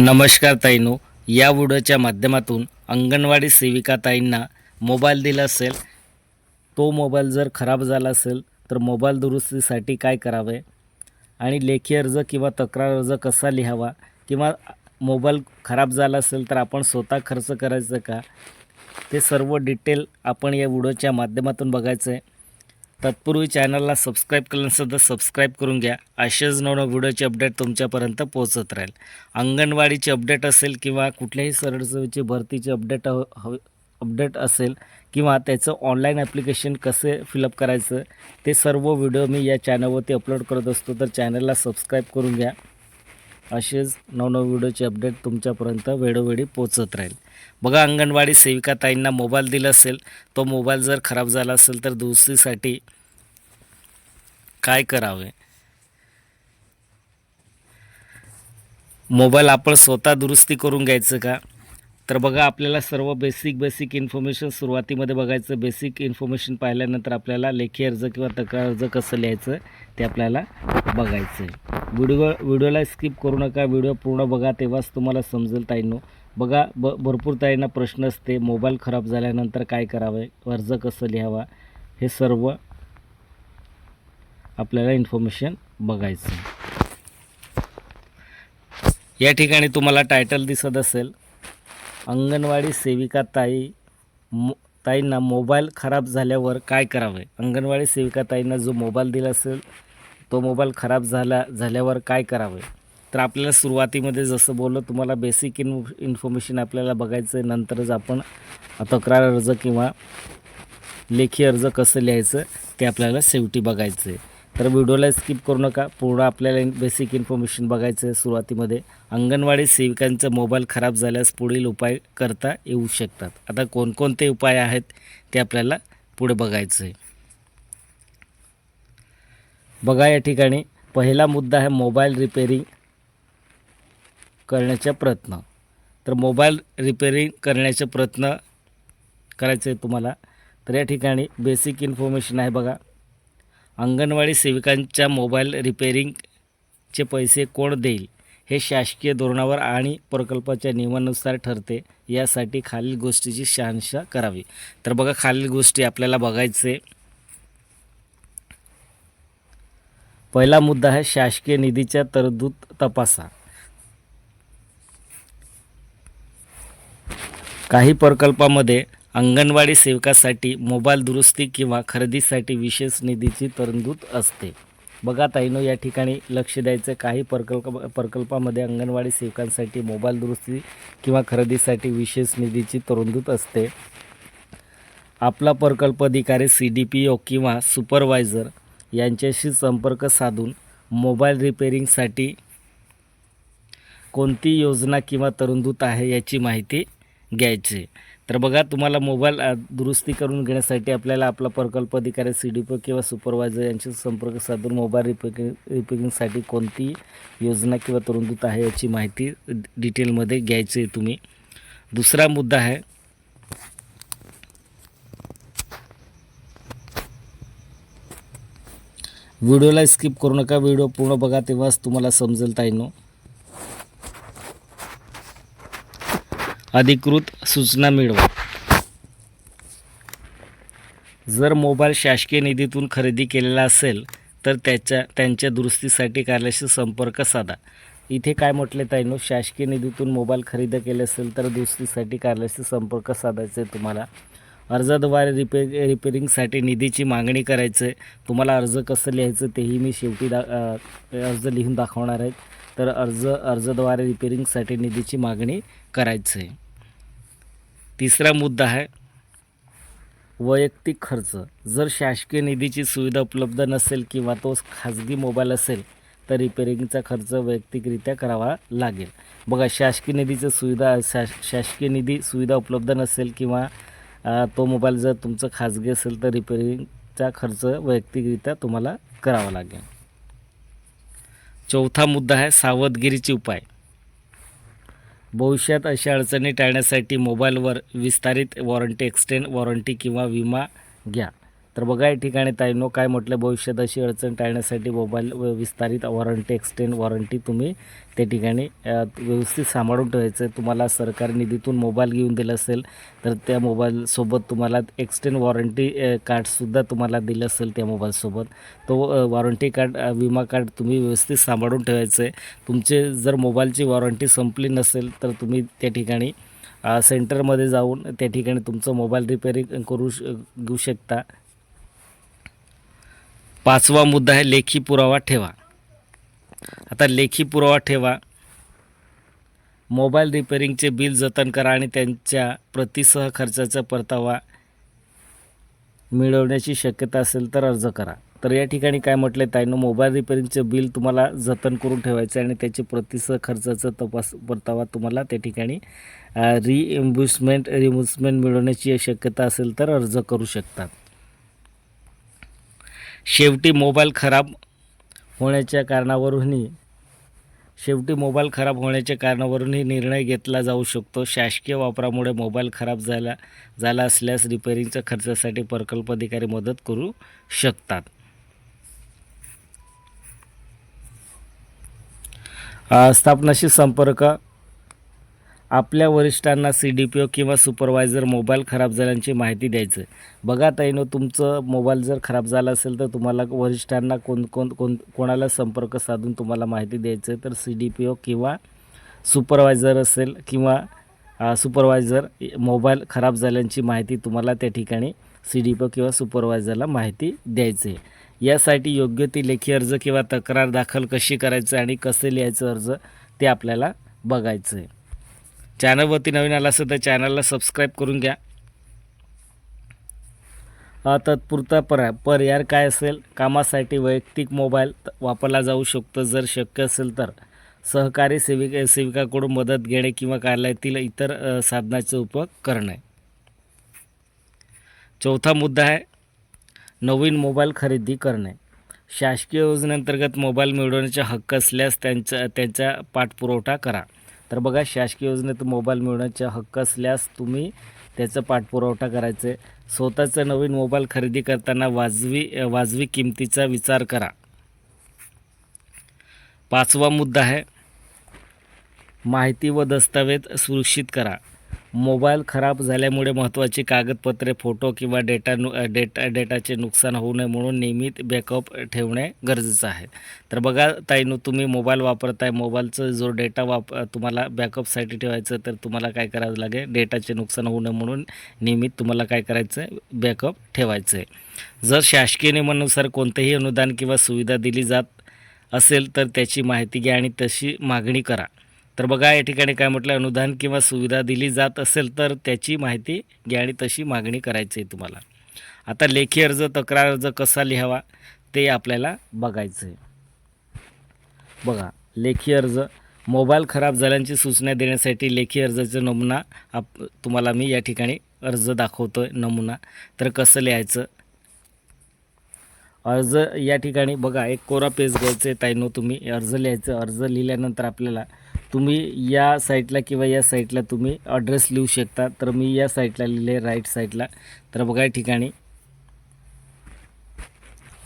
नमस्कार ताईनो या व्हिडिओच्या माध्यमातून अंगणवाडी सेविका ताईंना मोबाईल दिला असेल तो मोबाईल जर खराब झाला असेल तर मोबाईल दुरुस्तीसाठी काय करावे? आणि लेखी अर्ज किंवा तक्रार अर्ज कसा लिहावा? किंवा मोबाईल खराब झाला असेल तर आपण स्वतः खर्च करायचं का? ते सर्व डिटेल आपण या व्हिडिओच्या माध्यमातून बघायचं आहे तत्पूर्वी चॅनलला सबस्क्राईब केलं नसेल तर सबस्क्राईब करून घ्या. असेच नवनव व्हिडिओचे अपडेट तुमच्यापर्यंत पोहोचत राहील. अंगणवाडीचे अपडेट असेल किंवा कुठल्याही सरळसेवेची भरतीचे अपडेट हव हव अपडेट असेल किंवा त्याचं ऑनलाईन ॲप्लिकेशन कसे फिलअप करायचं ते सर्व व्हिडिओ मी या चॅनलवरती अपलोड करत असतो तर चॅनलला सबस्क्राईब करून घ्या. असेच नवनव व्हिडिओचे अपडेट तुमच्यापर्यंत वेळोवेळी पोचत राहील. बघा अंगणवाडी सेविका ताईंना मोबाईल दिला असेल तो मोबाईल जर खराब झाला असेल तर दुरुस्तीसाठी काय करावे? मोबाईल आपण स्वतः दुरुस्ती करून घ्यायचं का? तर बघा आपल्याला सर्व बेसिक बेसिक इन्फॉर्मेशन सुरुवातीमध्ये बघायचं. बेसिक इन्फॉर्मेशन पाहिल्यानंतर आपल्याला लेखी अर्ज किंवा तक्रार अर्ज कसं लिहायचं ते आपल्याला बघायचं आहे. व्हिडिओ व्हिडिओला स्किप करू नका. व्हिडिओ पूर्ण बघा तेव्हाच तुम्हाला समजेल ताईंनो. बघा ब भरपूर ताईंना प्रश्न असते. मोबाईल खराब झाल्यानंतर काय करावे? अर्ज कसं लिहावा? हे सर्व आपल्याला इन्फॉर्मेशन बघायचं आहे. या ठिकाणी तुम्हाला टायटल दिसत असेल. अंगणवाडी सेविका ताई मो ताईंना मोबाईल खराब झाल्यावर काय करावे? अंगणवाडी सेविका ताईंना जो मोबाईल दिला असेल तो मोबाईल खराब झाला झाल्यावर काय करावे? तर आपल्याला सुरुवातीमध्ये जसं बोललं तुम्हाला बेसिक इन इन्फॉर्मेशन आपल्याला बघायचं आहे नंतरच आपण तक्रार अर्ज किंवा लेखी अर्ज कसं लिहायचं ते आपल्याला शेवटी बघायचं आहे तर व्हिडिओला स्किप करू नका. पूर्ण आपल्याला बेसिक इन्फॉर्मेशन बघायचं आहे सुरुवातीमध्ये. अंगणवाडी सेविकांचा मोबाईल खराब झाल्यास पुढील उपाय करता येऊ शकतात. आता कोणकोणते उपाय आहेत ते आपल्याला पुढे बघायचं आहे बघा या ठिकाणी. पहिला मुद्दा आहे मोबाईल रिपेरिंग करण्याचा प्रयत्न. तर मोबाईल रिपेरिंग करण्याचा प्रयत्न करायचं आहे तुम्हाला. तर या ठिकाणी बेसिक इन्फॉर्मेशन आहे बघा. अंगणवाडी सेविकांच्या मोबाईल रिपेरिंगचे पैसे कोण देईल हे शासकीय धोरणावर आणि प्रकल्पाच्या नियमानुसार ठरते यासाठी खालील गोष्टीची शहानिशा करावी. तर बघा खालील गोष्टी आपल्याला बघायचे. पहिला मुद्दा आहे शासकीय निधीच्या तरतूद तपासा. काही प्रकल्पामध्ये अंगणवाडी सेवकासाठी मोबाईल दुरुस्ती किंवा खरेदीसाठी विशेष निधीची तरतूद असते. बघा ताईनो या ठिकाणी लक्ष द्यायचं काही प्रकल्प प्रकल्पामध्ये अंगणवाडी सेवकांसाठी मोबाईल दुरुस्ती किंवा खरेदीसाठी विशेष निधीची तरतूद असते. आपला प्रकल्प अधिकारी सी डी पी ओ किंवा सुपरवायझर यांच्याशी संपर्क साधून मोबाईल रिपेरिंगसाठी कोणती योजना किंवा तरतूद आहे याची माहिती घ्यायची. तर बघा तुम्हाला मोबाईल दुरुस्ती करून घेण्यासाठी आपल्याला आपला प्रकल्प अधिकारी सी डी पी किंवा सुपरवायझर यांशी संपर्क साधून मोबाईल रिपेरिंग रिपेरिंगसाठी कोणती योजना किंवा तरतूद आहे याची माहिती डिटेलमध्ये घ्यायची आहे तुम्ही. दुसरा मुद्दा आहे व्हिडिओला स्किप करू नका. व्हिडिओ पूर्ण बघा तेव्हाच तुम्हाला समजेल ताईनो. अधिकृत सूचना मिळवा. जर मोबाईल शासकीय निधीतून खरेदी केलेला असेल तर त्याच्या त्यांच्या दुरुस्तीसाठी कार्यालयाशी संपर्क साधा. इथे काय म्हटले ताईनो शासकीय निधीतून मोबाईल खरेदी केले असेल तर दुरुस्तीसाठी कार्यालयाशी संपर्क साधायचा आहे तुम्हाला. अर्जाद्वारे रिपे रिपेरिंगसाठी निधीची मागणी करायचं आहे तुम्हाला अर्ज कसं लिहायचं तेही मी शेवटी दा अर्ज लिहून दाखवणार आहे. तर अर्ज अर्जाद्वारे रिपेरिंगसाठी निधीची मागणी करायचं आहे तिसरा मुद्दा आहे वैयक्तिक खर्च. जर शासकीय निधीची सुविधा उपलब्ध नसेल किंवा तो खाजगी मोबाईल असेल तर रिपेरिंगचा खर्च वैयक्तिकरित्या करावा लागेल. बघा शासकीय निधीचं सुविधा शास शासकीय निधी सुविधा उपलब्ध नसेल किंवा तो मोबाईल जर तुमचं खाजगी असेल तर रिपेरिंगचा खर्च वैयक्तिकरित्या तुम्हाला करावा लागेल. चौथा मुद्दा आहे सावधगिरीचे उपाय. भविष्यात अशा अडचणी टाळण्यासाठी मोबाईलवर विस्तारित वॉरंटी एक्सटेंड वॉरंटी किंवा विमा घ्या. तर बघा या ठिकाणी ताईनो काय म्हटलं भविष्यात अशी अडचण टाळण्यासाठी मोबाईल व विस्तारित वॉरंटी एक्सटेंड वॉरंटी तुम्ही त्या ठिकाणी व्यवस्थित सांभाळून ठेवायचं. आहे तुम्हाला सरकारी निधीतून मोबाईल घेऊन दिलं असेल तर त्या मोबाईलसोबत तुम्हाला एक्सटेंड वॉरंटी कार्डसुद्धा तुम्हाला दिलं असेल त्या मोबाईलसोबत तो वॉरंटी कार्ड विमा कार्ड तुम्ही व्यवस्थित सांभाळून ठेवायचं आहे. तुमचे जर मोबाईलची वॉरंटी संपली नसेल तर तुम्ही त्या ठिकाणी सेंटरमध्ये जाऊन त्या ठिकाणी तुमचं मोबाईल रिपेअरिंग करू श घेऊ शकता. पाचवा मुद्दा आहे लेखी पुरावा ठेवा. आता लेखी पुरावा ठेवा. मोबाईल रिपेअरिंगचे बिल जतन करा आणि त्यांच्या प्रतिसह खर्चाचा परतावा मिळवण्याची शक्यता असेल तर अर्ज करा. तर या ठिकाणी काय म्हटलं आहे ताईनं मोबाईल रिपेरिंगचे बिल तुम्हाला जतन करून ठेवायचं आहे आणि त्याचे प्रतिसह खर्चाचा तपास परतावा तुम्हाला त्या ठिकाणी रिइम्ब्युसमेंट रिम्बुसमेंट मिळवण्याची शक्यता असेल तर अर्ज करू शकतात. शेवटी मोबाईल खराब होण्याच्या कारणावरूनही शेवटी मोबाईल खराब होण्याच्या कारणावरूनही निर्णय घेतला जाऊ शकतो. शासकीय वापरामुळे मोबाईल खराब झाला झाला असल्यास रिपेअरिंगच्या खर्चासाठी प्रकल्प अधिकारी मदत करू शकतात. स्थापनाशी संपर्क आपल्या वरिष्ठांना सी डी पी ओ किंवा सुपरवायझर मोबाईल खराब झाल्याची माहिती द्यायचं. बघा ताईनो तुमचं मोबाईल जर खराब झाला असेल तर तुम्हाला वरिष्ठांना कोण कोण कोण कोणाला संपर्क साधून तुम्हाला माहिती द्यायचं आहे. तर सी डी पी ओ किंवा सुपरवायझर असेल किंवा सुपरवायझर मोबाईल खराब झाल्याची माहिती तुम्हाला त्या ठिकाणी सी डी पी ओ किंवा सुपरवायझरला माहिती द्यायची यासाठी योग्य ती लेखी अर्ज किंवा तक्रार दाखल कशी करायचं आणि कसे लिहायचं अर्ज ते आपल्याला बघायचं आहे चॅनलवरती नवीन आला असेल तर चॅनलला सबस्क्राईब करून घ्या. तत्पुरता पर्याय पर्याय काय असेल? कामासाठी वैयक्तिक मोबाईल त- वापरला जाऊ शकतो. जर शक्य असेल तर सहकारी सेविक सेविकाकडून मदत घेणे किंवा कार्यालयातील इतर साधनाचा उपयोग करणे. चौथा मुद्दा आहे नवीन मोबाईल खरेदी करणे. शासकीय योजनेअंतर्गत मोबाईल मिळवण्याचा हक्क असल्यास त्यांचा त्यांचा पाठपुरवठा करा. तर बघा शासकीय योजनेत मोबाईल मिळण्याचे हक्क असल्यास तुम्ही त्याचा पाठपुरवठा करायचा. आहे स्वतःचा नवीन मोबाईल खरेदी करताना वाजवी वाजवी किमतीचा विचार करा. पाचवा मुद्दा आहे माहिती व दस्तावेज सुरक्षित करा. मोबाईल खराब झाल्यामुळे महत्त्वाची कागदपत्रे फोटो किंवा डेटा नु डेटा डेटाचे नुकसान होऊ नये म्हणून नियमित बॅकअप ठेवणे गरजेचं आहे. तर बघा ताईनो तुम्ही मोबाईल वापरताय मोबाईलचं जो डेटा वाप तुम्हाला बॅकअपसाठी ठेवायचं तर तुम्हाला काय करावं लागेल? डेटाचे नुकसान होऊ नये म्हणून नियमित तुम्हाला काय करायचं आहे बॅकअप ठेवायचं आहे जर शासकीय नियमानुसार कोणतेही अनुदान किंवा सुविधा दिली जात असेल तर त्याची माहिती घ्या आणि तशी मागणी करा. तर बघा या ठिकाणी काय म्हटलं अनुदान किंवा सुविधा दिली जात असेल तर त्याची माहिती घ्या आणि तशी मागणी करायची आहे तुम्हाला. आता लेखी अर्ज तक्रार अर्ज कसा लिहावा ते आपल्याला बघायचं आहे बघा लेखी अर्ज मोबाईल खराब झाल्याची सूचना देण्यासाठी लेखी अर्जाचा नमुना आप तुम्हाला मी या ठिकाणी अर्ज दाखवतो आहे नमुना. तर कसं लिहायचं? अर्ज या ठिकाणी बघा एक कोरा पेज घ्यायचं आहे ताईनो तुम्ही अर्ज लिहायचं. अर्ज लिहिल्यानंतर आपल्याला तुम्ही या साईटला किंवा या साईटला तुम्ही ॲड्रेस लिहू शकता. तर मी या साईटला लिहिले राईट साईटला. तर बघा या ठिकाणी.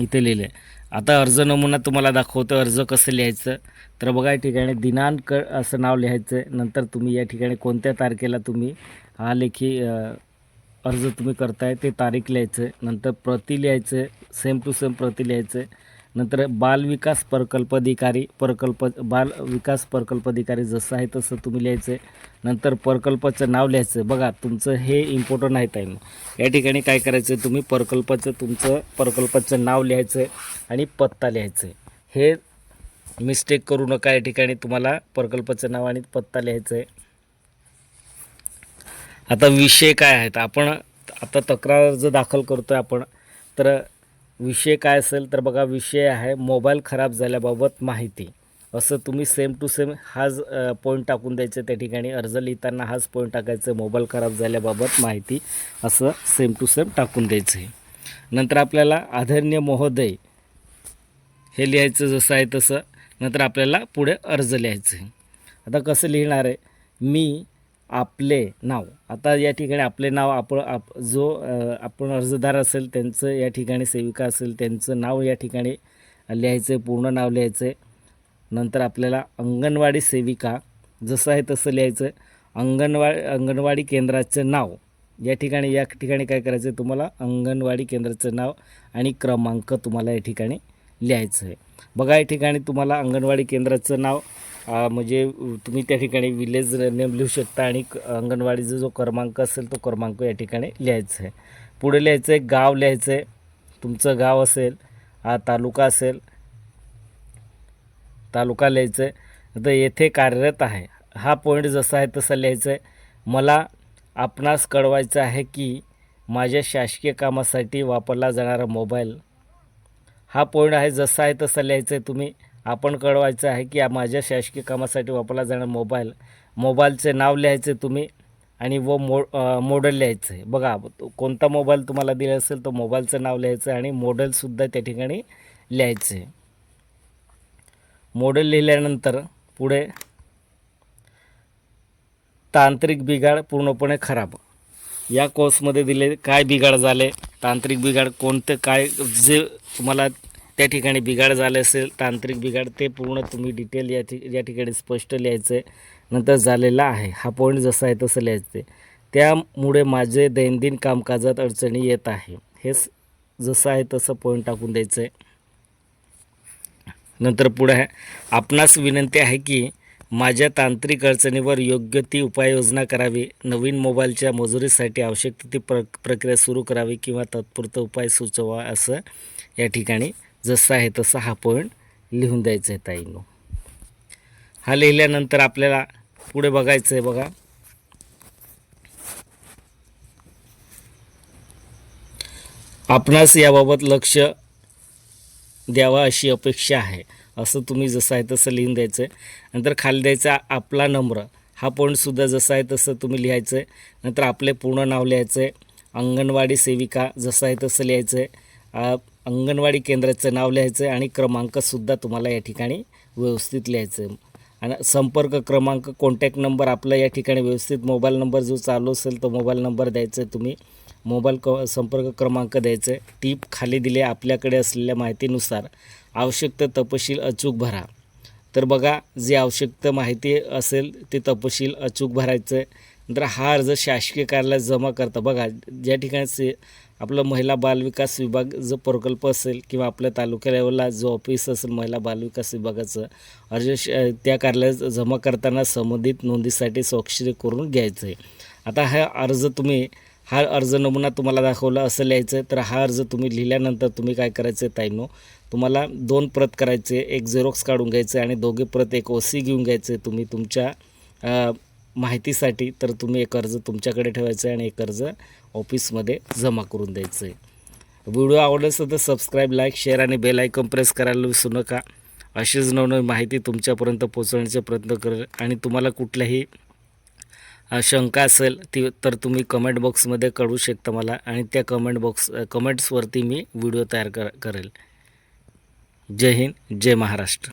इथे लिहिले. आता अर्ज नमुना तुम्हाला दाखवतो अर्ज कसं लिहायचं. तर बघा या ठिकाणी दिनांक असं नाव लिहायचं आहे नंतर तुम्ही या ठिकाणी कोणत्या तारखेला तुम्ही हा लेखी अर्ज तुम्ही करताय ते तारीख लिहायचं आहे नंतर प्रति लिहायचं आहे सेम टू सेम प्रति लिहायचं आहे नंतर बाल विकास प्रकल्प अधिकारी प्रकल्प बाल विकास प्रकल्प अधिकारी जसं आहे तसं तुम्ही लिहायचं आहे नंतर प्रकल्पाचं नाव लिहायचं आहे बघा तुमचं हे इम्पॉर्टंट आहे टाईम या ठिकाणी काय करायचं आहे तुम्ही? प्रकल्पाचं तुमचं प्रकल्पाचं नाव लिहायचं आहे आणि पत्ता लिहायचं आहे हे मिस्टेक करू नका. या ठिकाणी तुम्हाला प्रकल्पाचं नाव आणि पत्ता लिहायचं आहे आता विषय काय आहेत? आपण आता तक्रार अर्ज दाखल करतो आहे आपण तर विषय काय असेल तर बघा विषय आहे मोबाईल खराब झाल्याबाबत माहिती. असं तुम्ही सेम टू सेम हाच पॉईंट टाकून द्यायचं त्या ठिकाणी. अर्ज लिहिताना हाच पॉईंट टाकायचं मोबाईल खराब झाल्याबाबत माहिती. असं सेम टू सेम टाकून द्यायचं आहे नंतर आपल्याला आदरणीय महोदय हे लिहायचं जसं आहे तसं. नंतर आपल्याला पुढे अर्ज लिहायचं आहे आता कसं लिहिणार आहे? मी आपले नाव. आता या ठिकाणी आपले नाव आपण आप जो आपण अर्जदार असेल त्यांचं या ठिकाणी सेविका असेल त्यांचं नाव या ठिकाणी लिहायचं आहे पूर्ण नाव लिहायचं आहे नंतर आपल्याला अंगणवाडी सेविका जसं आहे तसं लिहायचं अंगणवाडी अंगणवाडी केंद्राचं नाव. या ठिकाणी या ठिकाणी काय करायचं आहे तुम्हाला? अंगणवाडी केंद्राचं नाव आणि क्रमांक तुम्हाला या ठिकाणी लिहायचं आहे बघा या ठिकाणी तुम्हाला अंगणवाडी केंद्राचं नाव म्हणजे तुम्ही त्या ठिकाणी विलेज नेम लिहू शकता आणि क- अंगणवाडीचा जो क्रमांक असेल तो क्रमांक या ठिकाणी लिहायचा आहे. पुढे लिहायचं आहे गाव लिहायचं आहे तुमचं गाव असेल हा तालुका असेल तालुका लिहायचं आहे. तर येथे कार्यरत आहे. हा पॉईंट जसा आहे तसा लिहायचं आहे. मला आपणास कळवायचं आहे की माझ्या शासकीय कामासाठी वापरला जाणारा मोबाईल हा पॉईंट आहे जसा आहे तसा लिहायचं आहे. तुम्ही आपण कळवायचं आहे की माझ्या शासकीय कामासाठी वापरला जाणारा मोबाईल मोबाईलचे नाव लिहायचे तुम्ही आणि व मो मॉडेल लिहायचं आहे. बघा तो कोणता मोबाईल तुम्हाला दिला असेल तो मोबाईलचं नाव लिहायचं आहे आणि मॉडेलसुद्धा त्या ठिकाणी लिहायचं आहे. मॉडेल लिहिल्यानंतर पुढे तांत्रिक बिघाड पूर्णपणे खराब. या कोर्समध्ये दिले काय बिघाड झाले तांत्रिक बिघाड कोणते काय जे तुम्हाला त्या ठिकाणी बिघाड झाले असेल तांत्रिक बिघाड ते पूर्ण तुम्ही डिटेल या ठि या ठिकाणी स्पष्ट लिहायचं आहे. नंतर झालेला आहे. हा पॉईंट जसा आहे तसं लिहायचं आहे त्यामुळे माझे दैनंदिन कामकाजात अडचणी येत आहे. हे जसं आहे तसं पॉईंट टाकून द्यायचं आहे नंतर पुढे आहे. आपणास विनंती आहे की माझ्या तांत्रिक अडचणीवर योग्य ती उपाययोजना करावी. नवीन मोबाईलच्या मजुरीसाठी आवश्यक ती प्र प्रक्रिया सुरू करावी किंवा तात्पुरता उपाय सुचवा असं या ठिकाणी जसं आहे तसं हा पॉईंट लिहून द्यायचं आहे ताईंनो. हा लिहिल्यानंतर आपल्याला पुढे बघायचं आहे बघा. आपणास याबाबत लक्ष द्यावा अशी अपेक्षा आहे. असं तुम्ही जसं आहे तसं लिहून द्यायचं आहे नंतर खाली द्यायचा आपला नम्र हा पॉईंटसुद्धा जसं आहे तसं तुम्ही लिहायचं आहे नंतर आपले पूर्ण नाव लिहायचं आहे अंगणवाडी सेविका जसं आहे तसं लिहायचं आहे अंगणवाडी केंद्राचं नाव लिहायचं आहे आणि क्रमांकसुद्धा तुम्हाला या ठिकाणी व्यवस्थित लिहायचं. आहे आणि संपर्क क्रमांक कॉन्टॅक्ट नंबर आपला या ठिकाणी व्यवस्थित. मोबाईल नंबर जो चालू असेल तो मोबाईल नंबर द्यायचा आहे तुम्ही. मोबाईल क संपर्क क्रमांक द्यायचं आहे. टीप खाली दिले आपल्याकडे असलेल्या माहितीनुसार. आवश्यकता तपशील अचूक भरा. तर बघा जे आवश्यक माहिती असेल ते तपशील अचूक भरायचं आहे. नंतर हा अर्ज शासकीय कार्यालयात जमा करता. बघा ज्या ठिकाणी आपलं महिला बालविकास विभाग जो प्रकल्प असेल किंवा आपल्या तालुका लेवलला जो ऑफिस असेल महिला बालविकास विभागाचं अर्ज श त्या कार्यालयात जमा करताना संबंधित नोंदीसाठी स्वाक्षरी करून घ्यायचं आहे. आता हा अर्ज तुम्ही हा अर्ज नमुना तुम्हाला दाखवला असं लिहायचं आहे तर हा अर्ज तुम्ही लिहिल्यानंतर तुम्ही काय करायचं आहे ताईनो? तुम्हाला दोन प्रत करायचे एक झेरॉक्स काढून घ्यायचे आणि दोघे प्रत एक ओसी घेऊन घ्यायचे तुम्ही तुमच्या माहितीसाठी तर तुम्ही एक अर्ज तुमच्याकडे ठेवायचं आहे आणि एक अर्ज ऑफिसमध्ये जमा करून द्यायचं आहे. व्हिडिओ आवडला असेल तर सबस्क्राईब लाईक शेअर आणि बेल आयकॉन प्रेस करायला विसरू नका. अशीच नवनवी माहिती तुमच्यापर्यंत पोहोचवण्याचा प्रयत्न करेल आणि तुम्हाला कुठल्याही शंका असेल ती तर तुम्ही कमेंट बॉक्समध्ये कळवू शकता मला आणि त्या कमेंट बॉक्स कमेंट्सवरती मी व्हिडिओ तयार कर करेल. जय हिंद जय महाराष्ट्र.